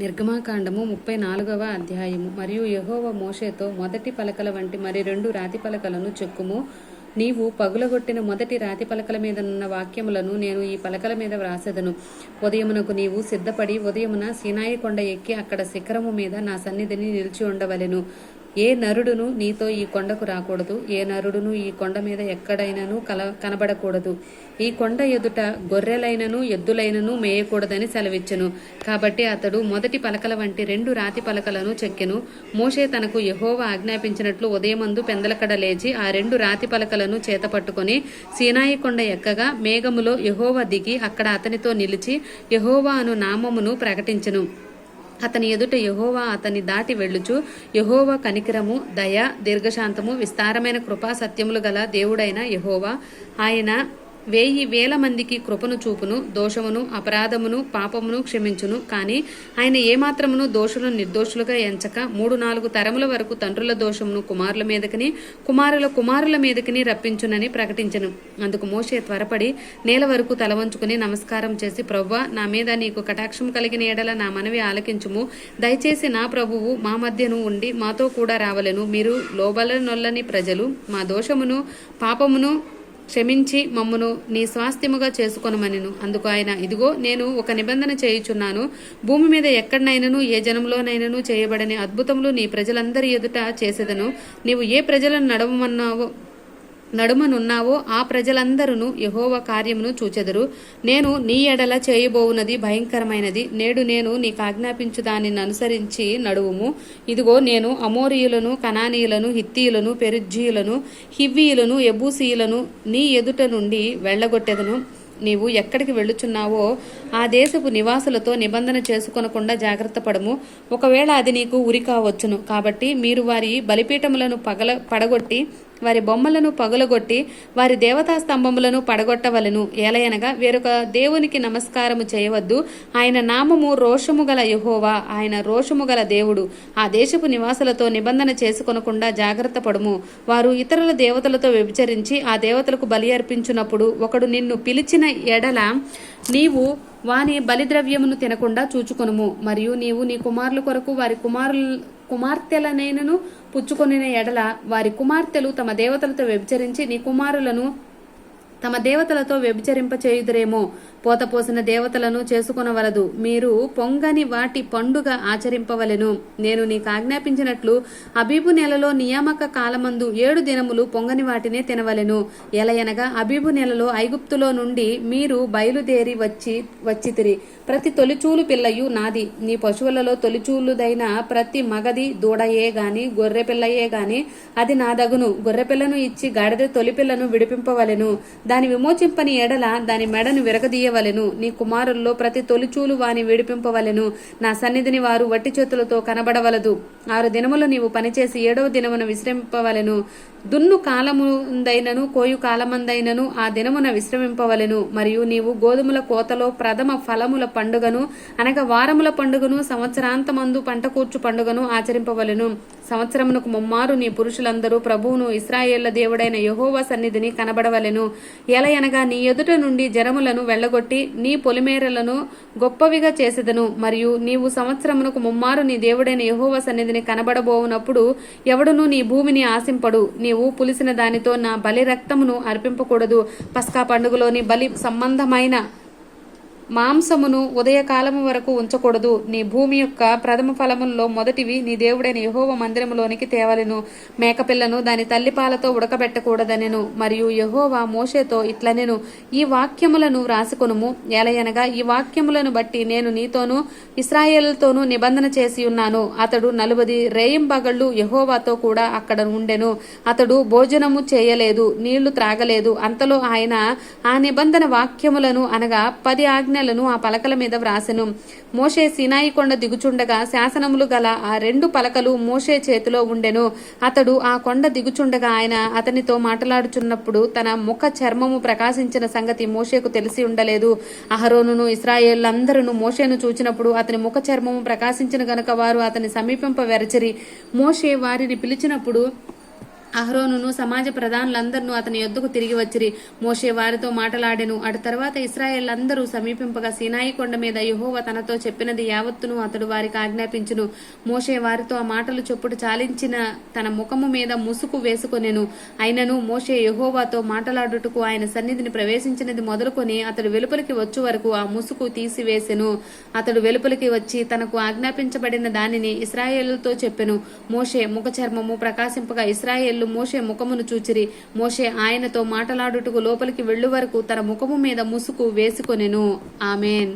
నిర్గమాకాండము ముప్పై నాలుగవ అధ్యాయము. మరియు యహోవ మోషేతో మొదటి పలకల వంటి మరి రెండు రాతి పలకలను చెక్కుము. నీవు పగులగొట్టిన మొదటి రాతి పలకల మీద ఉన్న వాక్యములను నేను ఈ పలకల మీద వ్రాసెదను. ఉదయమునకు నీవు సిద్ధపడి ఉదయమున సీనాయి కొండ ఎక్కి అక్కడ శిఖరము మీద నా సన్నిధిని నిలిచి ఉండవలెను. ఏ నరుడును నీతో ఈ కొండకు రాకూడదు ఏ నరుడును ఈ కొండ మీద ఎక్కడైనను కల కనబడకూడదు. ఈ కొండ ఎదుట గొర్రెలైనను ఎద్దులైనను మేయకూడదని సెలవిచ్చెను. కాబట్టి అతడు మొదటి పలకల వంటి రెండు రాతి పలకలను చెక్కెను. మోషే తనకు యహోవ ఆజ్ఞాపించినట్లు ఉదయమందు పెందలకడ లేచి ఆ రెండు రాతి పలకలను చేత పట్టుకొని సీనాయి కొండ ఎక్కగా మేఘములో యహోవ దిగి అక్కడ అతనితో నిలిచి యహోవా అను నామమును ప్రకటించెను. అతని ఎదుట యహోవా అతని దాటి వెళ్ళుచు. యహోవా కనికరము దయ దీర్ఘశాంతము విస్తారమైన కృపా సత్యములు గల దేవుడైన యహోవా. ఆయన వేయి వేల మందికి కృపను చూపును దోషమును అపరాధమును పాపమును క్షమించును. కానీ ఆయన ఏమాత్రమును దోషులను నిర్దోషులుగా ఎంచక మూడు నాలుగు తరముల వరకు తండ్రుల దోషమును కుమారుల మీదకిని కుమారుల కుమారుల మీదకిని రప్పించునని ప్రకటించను. అందుకు మోషే త్వరపడి నేల వరకు తల వంచుకుని నమస్కారం చేసి ప్రవ్వా నా మీద నీకు కటాక్షం కలిగిన ఎడల నా మనవి ఆలకించుము. దయచేసి నా ప్రభువు మా మధ్యను ఉండి మాతో కూడా రావలెను. మీరు లోబల నొల్లని ప్రజలు. మా దోషమును పాపమును క్షమించి మమ్మును నీ స్వాస్థ్యముగా చేసుకొనమనిను. అందుకు ఆయన ఇదిగో నేను ఒక నిబంధన చేయుచున్నాను. భూమి మీద ఎక్కడనైనను ఏ జనంలోనైనను చేయబడని అద్భుతములు నీ ప్రజలందరి ఎదుట చేసేదను. నీవు ఏ ప్రజలను నడవమన్నావో నడుమనున్నావో ఆ ప్రజలందరూ యహోవ కార్యమును చూచెదరు. నేను నీ ఎడల చేయబోవునది భయంకరమైనది. నేడు నేను నీకు ఆజ్ఞాపించు దానిని అనుసరించి నడువుము. ఇదిగో నేను అమోరియులను కనానీయులను హిత్తీయులను పెరుజ్జీయులను హివ్వీయులను ఎబూసీయులను నీ ఎదుట నుండి వెళ్ళగొట్టెదను. నీవు ఎక్కడికి వెళ్ళుచున్నావో ఆ దేశపు నివాసులతో నిబంధన చేసుకొనకుండా జాగ్రత్త పడము. ఒకవేళ అది నీకు ఉరి కావచ్చును. కాబట్టి మీరు వారి బలిపీఠములను పగల పడగొట్టి వారి బొమ్మలను పగులగొట్టి వారి దేవతా స్తంభములను పడగొట్టవలను. ఏలయనగా వేరొక దేవునికి నమస్కారము చేయవద్దు. ఆయన నామము రోషము గల యహోవా. ఆయన రోషము గల దేవుడు. ఆ దేశపు నివాసులతో నిబంధన చేసుకొనకుండా జాగ్రత్త పడుము. వారు ఇతరుల దేవతలతో వ్యభిచరించి ఆ దేవతలకు బలి అర్పించినప్పుడు ఒకడు నిన్ను పిలిచిన ఎడల నీవు వాని బలిద్రవ్యమును తినకుండా చూచుకొనుము. మరియు నీవు నీ కుమారుల కొరకు వారి కుమారుల కుమార్తెలనైనను పుచ్చుకొనిన ఎడల వారి కుమార్తెలు తమ దేవతలతో వ్యభిచరించి నీ కుమారులను తమ దేవతలతో వ్యభిచరింప చేయుదురేమో పోతపోసిన దేవతలను చేసుకొనవలదు. మీరు పొంగని వాటి పండుగ ఆచరింపవలెను. నేను నీకు ఆజ్ఞాపించినట్లు అబీబు నెలలో నియామక కాలమందు ఏడు దినములు పొంగని వాటినే తినవలెను. ఎలయనగా అబీబు నెలలో ఐగుప్తులో నుండి మీరు బయలుదేరి వచ్చి వచ్చితిరి. ప్రతి తొలిచూలు పిల్లయు నాది. నీ పశువులలో తొలిచూలుదైన ప్రతి మగది దూడయే గాని గొర్రె పిల్లయే గాని అది నాదగును. గొర్రె పిల్లను ఇచ్చి గాడిద తొలిపిల్లను విడిపింపవలెను. దాని విమోచింపని ఎడల దాని మెడను విరగదీయవలెను. నీ కుమారుల్లో ప్రతి తొలిచూలు వాని విడిపింపవలెను. నా సన్నిధిని వారు వట్టి చేతులతో కనబడవలదు. ఆరు దినములు నీవు పనిచేసి ఏడవ దినమున విశ్రమింపవలెను. దున్ను కాలముందైనను కోయు కాలమందైనను ఆ దినమున విశ్రమింపవలెను. మరియు నీవు గోధుమల కోతలో ప్రథమ ఫలముల పండుగను అనగా వారముల పండుగను సంవత్సరాంతమందు పంట కూర్చు పండుగను ఆచరింపవలెను. సంవత్సరమునకు ముమ్మారు నీ పురుషులందరూ ప్రభువును ఇస్రాయేళ్ళ దేవుడైన యహోవా సన్నిధిని కనబడవలెను. ఎలయనగా నీ ఎదుట నుండి జనములను వెళ్ళగొట్టి నీ పొలిమేరలను గొప్పవిగా చేసేదను. మరియు నీవు సంవత్సరమునకు ముమ్మారు నీ దేవుడైన యహోవా సన్నిధిని కనబడబోవునప్పుడు ఎవడును నీ భూమిని ఆశింపడు. నీవు పులిసిన దానితో నా బలి రక్తమును అర్పింపకూడదు. పస్కా పండుగలోని బలి సంబంధమైన మాంసమును ఉదయకాలము వరకు ఉంచకూడదు. నీ భూమి యొక్క ప్రథమ ఫలముల్లో మొదటివి నీ దేవుడైన యహోవ మందిరములోనికి తేవలెను. మేకపిల్లను దాని తల్లిపాలతో ఉడకబెట్టకూడదనెను. మరియు యహోవా మోషేతో ఇట్లనెను. ఈ వాక్యములను వ్రాసుకొనుము ఎలయనగా ఈ వాక్యములను బట్టి నేను నీతోనూ ఇస్రాయేల్తోనూ నిబంధన చేసి ఉన్నాను. అతడు నలుబది రేయింబగళ్ళు యహోవాతో కూడా అక్కడ ఉండెను. అతడు భోజనము చేయలేదు నీళ్ళు త్రాగలేదు. అంతలో ఆయన ఆ నిబంధన వాక్యములను అనగా పది ఆజ్ఞ ఆజ్ఞలను ఆ పలకల మీద వ్రాసెను. మోషే సినాయి కొండ దిగుచుండగా శాసనములు గల ఆ రెండు పలకలు మోషే చేతిలో ఉండెను. అతడు ఆ కొండ దిగుచుండగా ఆయన అతనితో మాట్లాడుచున్నప్పుడు తన ముఖ చర్మము ప్రకాశించిన సంగతి మోషేకు తెలిసి ఉండలేదు. అహరోనును ఇస్రాయేళ్ళందరూ మోషేను చూచినప్పుడు అతని ముఖ చర్మము ప్రకాశించిన గనుక వారు అతని సమీపింప వెరచరి. మోషే వారిని పిలిచినప్పుడు అహరోనును సమాజ ప్రధానులందరూ అతని యొద్దకు తిరిగి వచ్చిరి. మోషే వారితో మాటలాడెను. అటు తర్వాత ఇస్రాయేల్ అందరూ సమీపింపగా సినాయి కొండ మీద యహోవ తనతో చెప్పినది యావత్తును అతడు వారికి ఆజ్ఞాపించును. మోషే వారితో ఆ మాటలు చొప్పుడు చాలించిన తన ముఖము మీద ముసుకు వేసుకొనెను. అయినను మోషే యహోవాతో మాటలాడుటకు ఆయన సన్నిధిని ప్రవేశించినది మొదలుకొని అతడు వెలుపలికి వచ్చు వరకు ఆ ముసుగు తీసివేసెను. అతడు వెలుపలికి వచ్చి తనకు ఆజ్ఞాపించబడిన దానిని ఇస్రాయేలుతో చెప్పెను. మోషే ముఖ చర్మము ప్రకాశింపగా ఇస్రాయేళ్ళు మోషే ముఖమును చూచిరి. మోషే ఆయనతో మాటలాడుటకు లోపలికి వెళ్ళు వరకు తన ముఖము మీద ముసుగు వేసుకొనెను. ఆమెన్.